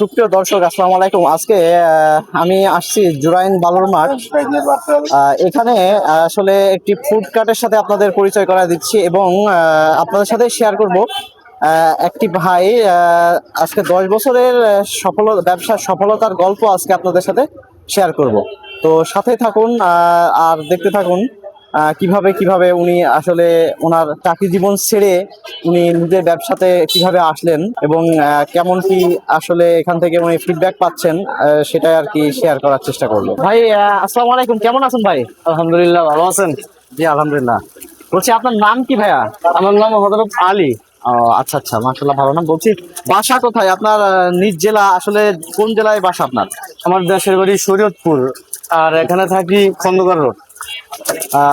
সুপ্রিয় দর্শক, আসসালামু আলাইকুম। আজকে আমি আসছি জুরাইন বালুর মাঠ। এখানে আসলে একটি ফুড কার্টের সাথে আপনাদের পরিচয় করা দিচ্ছি এবং আপনাদের সাথে শেয়ার করব। একটি ভাই আজকে দশ বছরের সফল ব্যবসার সফলতার গল্প আজকে আপনাদের সাথে শেয়ার করব। তো সাথে থাকুন আর দেখতে থাকুন। কীভাবে কীভাবে উনি আসলে ওনার চাকরি জীবন ছেড়ে উনি নিজের ব্যবসাতে কীভাবে আসলেন এবং আহ, কেমন কি আসলে এখান থেকে উনি ফিডব্যাক পাচ্ছেন আহ, সেটাই আর কি শেয়ার করার চেষ্টা করব। ভাই আসসালামু আলাইকুম কেমন আছেন ভাই? আলহামদুলিল্লাহ ভালো আছেন? জি আলহামদুলিল্লাহ। বলছি আপনার নাম কি ভাইয়া? আমার নাম হজরত আলী। ও আচ্ছা আচ্ছা মাশাল্লাহ ভালো নাম। বলছি বাসা কোথায়? আপনার নিজ জেলা আসলে কোন জেলায় বাসা আপনার? আমার দেশের বাড়ি শরীয়তপুর আর এখানে থাকি খন্দকার রোড।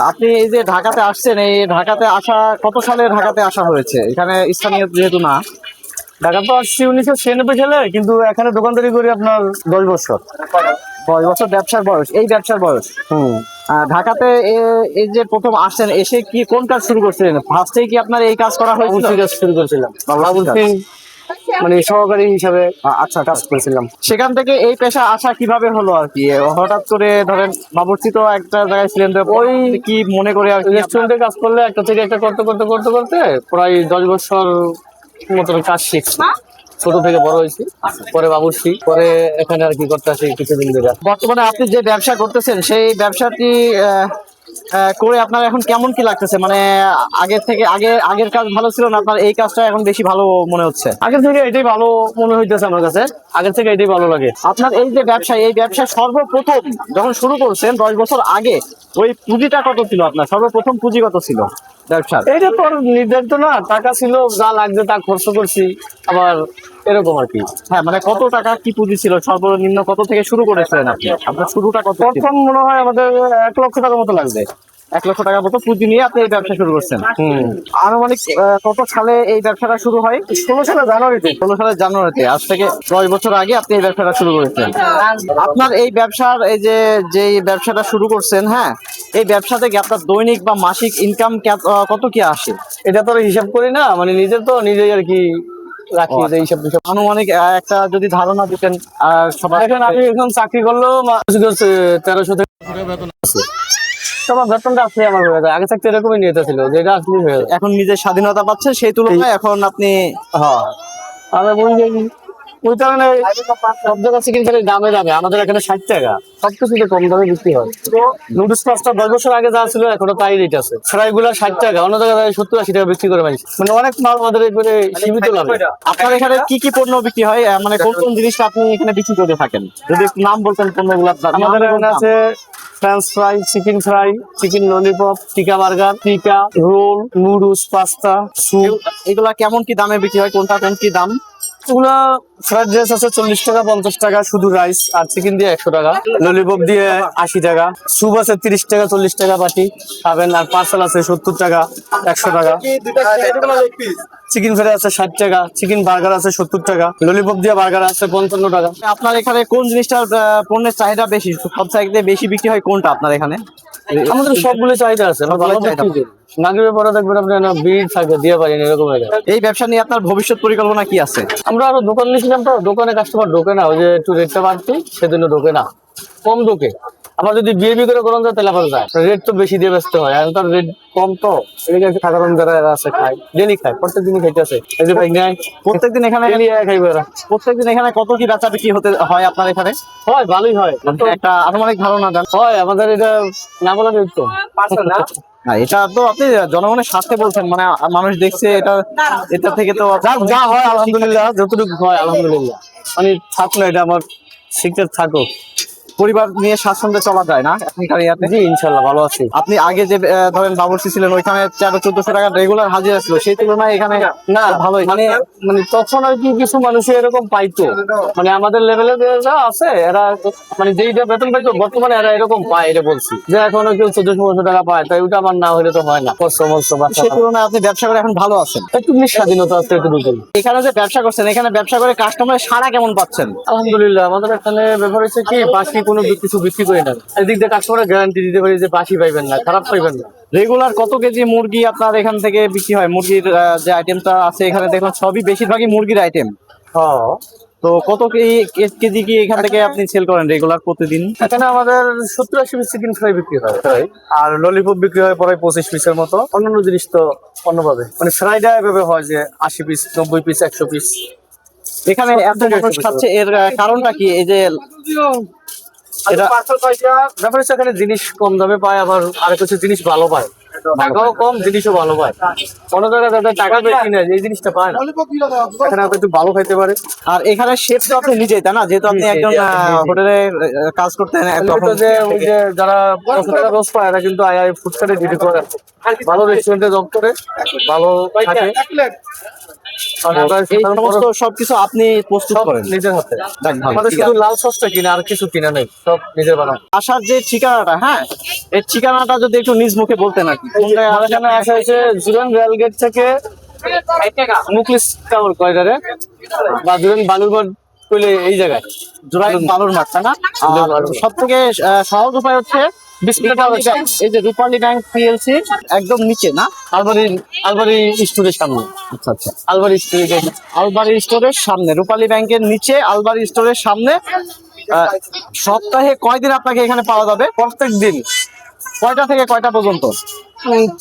আপনি এই যে ঢাকাতে আসছেন এই ঢাকাতে আসা কত সালে ঢাকাতে আসা হয়েছে? এখানে স্থানীয় যেহেতু না ঢাকা তো আসছি উনিশশো ছিয়ানব্বই সালে কিন্তু এখানে দোকানদারি করি আপনার দশ বছর। দশ বছর ব্যবসার বয়স এই ব্যবসার বয়স। হুম। ঢাকাতে এই যে প্রথম আসছেন এসে কি কোন কাজ শুরু করছিলেন? ফার্স্টেই কি আপনার এই কাজ করা হয়েছিল? কাজ শুরু করেছিলাম। মানে সহকারী হিসাবে আচ্ছা কাজ করেছিলাম। সেখান থেকে এই পেশা আসা কীভাবে হলো আর কি? হঠাৎ করে ধরেন বাবুর্চি তো একটা জায়গায় ছিলেন ওই কি মনে করে আর কি রেস্টুরেন্টে কাজ করলে একটা থেকে একটা করতে করতে করতে করতে প্রায় দশ বছর মতন কাজ শিখছি। ছোট থেকে বড় হয়েছি। পরে বাবুর্চি পরে এখানে আর কি করতে আসি কিছুদিন ধরে। বর্তমানে আপনি যে ব্যবসা করতেছেন সেই ব্যবসাটি করে আপনার এখন কেমন কি লাগতেছে? মানে আগের থেকে আগে আগের কাজ ভালো ছিল না? আপনার এই কাজটা এখন বেশি ভালো মনে হচ্ছে? আগের থেকে এটাই ভালো মনে হইতেছে আমার কাছে। আগের থেকে এটাই ভালো লাগে। আপনার এই যে ব্যবসা এই ব্যবসা সর্বপ্রথম যখন শুরু করছেন দশ বছর আগে ওই পুঁজিটা কত ছিল আপনার? সর্বপ্রথম পুঁজি কত ছিল? ব্যবসার। এইটা তো নির্ধারিত না টাকা ছিল যা লাগবে তা খরচ করছি আবার এরকম আর কি। হ্যাঁ মানে কত টাকা কি পুঁজি ছিল? সর্বনিম্ন কত থেকে শুরু করেছিলেন আপনি? আপনার শুরুটা কত প্রথম মনে হয় আমাদের এক লক্ষ টাকার মতো লাগবে। এক লক্ষ টাকা মতো পুঁজি নিয়ে আপনি এই ব্যবসা শুরু করছেন। আনুমানিক কত সালে এই ব্যবসাটা শুরু হয়? ষোলো সালে জানুয়ারিতে। ষোলো সালের জানুয়ারিতে। আজ থেকে দশ বছর আগে আপনি এই ব্যবসাটা শুরু করেছেন। আপনার এই ব্যবসার এই যে যে ব্যবসাটা শুরু করছেন হ্যাঁ এই ব্যবসা থেকে আপনার দৈনিক বা মাসিক ইনকাম কত কি আসে? এটা তো হিসাব করি না মানে নিজের তো নিজেই আর কি রাখি যে হিসাব টিসাব। আনুমানিক আহ, একটা যদি ধারণা দিতেন সবাই এখন আমি এখন চাকরি করলেও তেরোশো থেকে বেতন আছে। বেতনটা আসলে আমার হয়ে যায়। আগে থাকতে এরকমই নিয়ে ছিল যেটা আসলে হয়ে এখন নিজের স্বাধীনতা পাচ্ছে সেই তুলনায় এখন আপনি হ্যাঁ। আমি বলি ওই কারণে সব জায়গা চিকেন খালি দামে দামে আমাদের এখানে ষাট টাকা। সব কিছুতে কম দামে বিক্রি হয়। নুডলস পাঁচটা দশ বছর আগে যা ছিল এখনও তাই রেট আছে। ফ্রাই গুলা ষাট টাকা অন্য জায়গায় সত্তর আশি টাকা বিক্রি করে মানে অনেক মাল আমাদের এখানে সীমিত লাভে আপনার এখানে কি কি পণ্য বিক্রি হয়? মানে কোন কোন জিনিসটা আপনি এখানে বিক্রি করে থাকেন? যদি নাম বলতেন পণ্যগুলো আমাদের এখানে আছে french fry chicken fry chicken lollipop tikka burger tikka roll noodles pasta soup এগুলা কেমন কি দামে বিক্রি হয়? কোনটা কোন কি দাম? এগুলা ফ্রাইড রাইস আছে চল্লিশ টাকা পঞ্চাশ টাকা শুধু রাইস আর চিকেন দিয়ে একশো টাকা। ললিপপ দিয়ে আশি টাকা। স্যুপ আছে তিরিশ টাকা চল্লিশ টাকা বাটি। খাবেন আর পার্সেল আছে সত্তর টাকা একশো টাকা। চিকেন ফ্রাই আছে ষাট টাকা চিকেন বার্গার আছে সত্তর টাকা। ললিপপ দিয়ে বার্গার আছে পঞ্চান্ন টাকা। আপনার এখানে কোন জিনিসটার পণ্যের চাহিদা বেশি? সব চাইতে বেশি বিক্রি হয় কোনটা আপনার এখানে? আমাদের সবগুলো চাহিদা আছে চাহিদা। নাগরিকের পরে দেখবেন আপনি না বিড় থাকবে দিয়ে পারেন এরকম এই ব্যবসা নিয়ে আপনার ভবিষ্যৎ পরিকল্পনা কি আছে? আমরা আরও দোকান নিয়েছিলাম তো দোকানে কাস্টমার ঢোকে না ওই যে একটু রেটটা বাড়তি সেজন্য ঢোকে না কম ঢোকে। আবার যদি বিয়ে বি করে করানো যায় তাহলে আবার যায়। রেট তো বেশি দিয়ে ব্যস্ত হয় এখন তার রেট কম তো। এদিকে সাধারণ যারা এরা আছে খায়। ডেলি খায় প্রত্যেক দিনই খাইতে আছে এই যে ভাই নেয় প্রত্যেকদিন এখানে ডেলি খাইবে এরা। প্রত্যেকদিন এখানে কত কি বেচা বিক্রি হতে হয় আপনার এখানে? হয় ভালোই হয়। মানে একটা আনুমানিক ধারণা দেন। হয় আমাদের এটা না বলা তো। না? এটা তো আপনি জনগণের স্বার্থে বলছেন মানে মানুষ দেখছে এটা এটা থেকে তো যা যা হয় আলহামদুলিল্লাহ যতটুকু হয় আলহামদুলিল্লাহ। মানে থাকল এটা আমার শিখতে থাকুক। পরিবার নিয়ে স্বাচ্ছন্দ্যে চলা যায় না এখনকার ইয়াতে? জি ইনশাল্লাহ ভালো আছি। আপনি আগে যে ধরেন বাবুর্চি ছিলেন ওইখানে তেরো চোদ্দশো টাকা রেগুলার হাজিরা ছিল সেই তুলনায় এখানে না ভালোই। মানে মানে তখন আর কি কিছু মানুষ এরকম পাইতো। মানে আমাদের লেভেলে যারা আছে এরা মানে যেইটা বেতন পাইতো বর্তমানে এরা এরকম পায় এটা বলছি। যে এখন কেউ চোদ্দশো পনেরোশো টাকা পায় তাই ওটা আমার না হলে তো হয় না কষ্ট মস্ত সেই তুলনায় আপনি ব্যবসা করে এখন ভালো আছেন। একটু স্বাধীনতা আছে একটু ঢুকে এখানে যে ব্যবসা করছেন এখানে ব্যবসা করে কাস্টমারের সারা কেমন পাচ্ছেন? আলহামদুলিল্লাহ আমাদের এখানে ব্যাপার হচ্ছে কি বাসি কোনো কিছু বিক্রি করি না। এদিক দিয়ে কাস্টমারের গ্যারান্টি দিতে পারি যে বাসি পাইবেন না খারাপ পাইবেন না। রেগুলার কত কেজি মুরগি আপনার এখান থেকে বিক্রি হয়? মুরগির যে আইটেমটা আছে এখানে দেখুন সবই বেশিরভাগই মুরগির আইটেম হ্যাঁ। তো কত কেজি কি এখান থেকে আপনি সেল করেন রেগুলার প্রতিদিন? এখানে আমাদের সত্তর আশি পিস চিকেন ফ্রাই বিক্রি হয়। আর ললিপপ বিক্রি হয় প্রায় পঁচিশ পিসের মতো। অন্যান্য জিনিস তো অন্যভাবে। মানে ফ্রাইডা এভাবে হয় যে আশি পিস নব্বই পিস একশো পিস এখানে এত মানুষ খাচ্ছে এর কারণটা কি? এই যে ব্যাপার হচ্ছে এখানে জিনিস কম দামে পায় আবার আর কিছু জিনিস ভালো পায়। টাকাও কম জিনিসও ভালো পায়। অন্য জায়গায় যাদের টাকা বেশি নেয় এই জিনিসটা পায় না। এখানে আপনি একটু ভালো খাইতে পারে। আর এখানে শেফ তো আপনি নিজেই তাই না? যেহেতু আপনি একজন। হোটেলে কাজ যে ওই যে যারা পাঁচশো টাকা রোজ পায় এরা কিন্তু আই আই ডিউটি করে। ভালো রেস্টুরেন্টে জব করে ভালো থাকে। এই সমস্ত সবকিছু আপনি প্রস্তুত করেন। নিজের হাতে। আমাদের শুধু লাল সসটা কিনা আর কিছু কিনা নেই। সব নিজের বানানো। আসার যে ঠিকানাটা হ্যাঁ? এই ঠিকানাটা যদি একটু নিজ মুখে বলতেন আর কি। কোন জায়গায় আসা হয়েছে জুরান থেকে টাওয়ার বা জুরান বালুরঘাট কইলে এই জায়গায়। বালুর মাঠ তাই না? সব থেকে সহজ উপায় হচ্ছে রূপালী এই যে রূপালী ব্যাংক পিএলসি একদম নিচে না? আলবারি আলবারি স্টোরের সামনে। আচ্ছা আচ্ছা। আলবারি স্টোরের আলবারি স্টোরের সামনে রূপালী ব্যাংকের নিচে আলবারি স্টোরের সামনে সপ্তাহে কয়দিন আপনাকে এখানে পাওয়া যাবে? প্রত্যেক দিন। কয়টা থেকে কয়টা পর্যন্ত?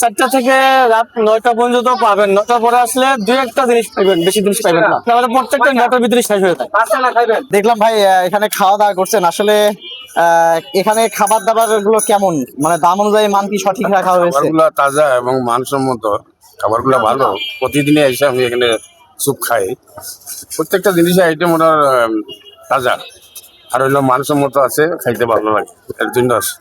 চারটা থেকে রাত নয়টা পর্যন্ত পাবেন। নয়টা পরে আসলে দুই একটা জিনিস পাইবেন বেশি জিনিস পাইবেন না। তাহলে প্রত্যেকটা নয়টার ভিতরে শেষ হয়ে যায়। দেখলাম ভাই এখানে খাওয়া দাওয়া করছেন। আসলে এখানে খাবার দাবারগুলো কেমন? মানে দাম অনুযায়ী মান কি সঠিক রাখা হয়েছে? তাজা এবং মানসম্মত। খাবার খাবারগুলো ভালো। প্রতিদিনে এসে আমি এখানে স্যুপ খাই। প্রত্যেকটা জিনিসের আইটেম ওনার তাজা। আর হইল মানসম্মত আছে, খাইতে ভালো লাগে। এর জন্য।